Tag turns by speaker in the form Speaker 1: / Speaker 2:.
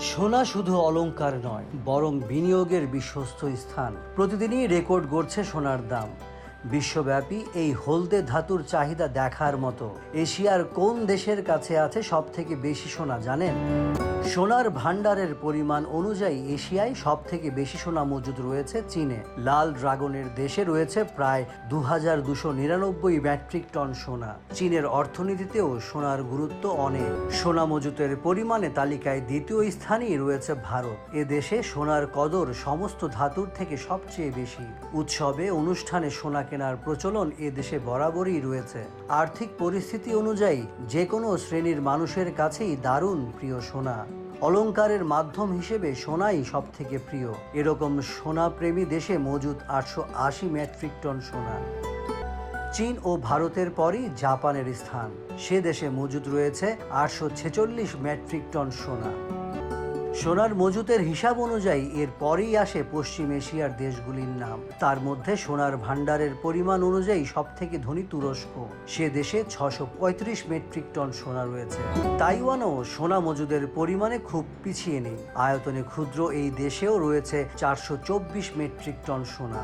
Speaker 1: সোনা শুধু অলঙ্কার নয়, বরং বিনিয়োগের বিশ্বস্ত স্থান। প্রতিদিনই রেকর্ড গড়ছে সোনার দাম। বিশ্বব্যাপী এই হলদে ধাতুর চাহিদা দেখার মতো। এশিয়ার কোন দেশের কাছে আছে সব থেকে বেশি সোনা, জানেন? সোনার ভান্ডারের পরিমাণ অনুযায়ী এশিয়ায় সব থেকে বেশি সোনা মজুদ রয়েছে চীনে। লাল ড্রাগনের দেশে রয়েছে প্রায় দু হাজার দুশো নিরানব্বই মেট্রিক টন সোনা। চীনের অর্থনীতিতেও সোনার গুরুত্ব অনেক। সোনা মজুতের পরিমাণে তালিকায় দ্বিতীয় স্থানেই রয়েছে ভারত। এ দেশে সোনার কদর সমস্ত ধাতুর থেকে সবচেয়ে বেশি। উৎসবে, অনুষ্ঠানে সোনা কেনার প্রচলন এ দেশে বরাবরই রয়েছে। আর্থিক পরিস্থিতি অনুযায়ী যে কোনো শ্রেণির মানুষের কাছেই দারুণ প্রিয় সোনা। অলংকারের মাধ্যম হিসেবে সোনাই সব থেকে প্রিয়। এরকম সোনা প্রেমী দেশে মজুদ আটশো আশি মেট্রিক টন সোনা। চীন ও ভারতের পরই জাপানের স্থান। সে দেশে মজুদ রয়েছে আটশো ছেচল্লিশ মেট্রিক টন সোনা। সোনার মজুতের হিসাব অনুযায়ী এর পরেই আসে পশ্চিম এশিয়ার দেশগুলির নাম। তার মধ্যে সোনার ভাণ্ডারের পরিমাণ অনুযায়ী সব থেকে ধনী তুরস্ক। সে দেশে ছশো মেট্রিক টন সোনা রয়েছে। তাইওয়ানও সোনা মজুদের পরিমাণে খুব পিছিয়ে নেই। আয়তনে ক্ষুদ্র এই দেশেও রয়েছে চারশো চব্বিশ মেট্রিক টন সোনা।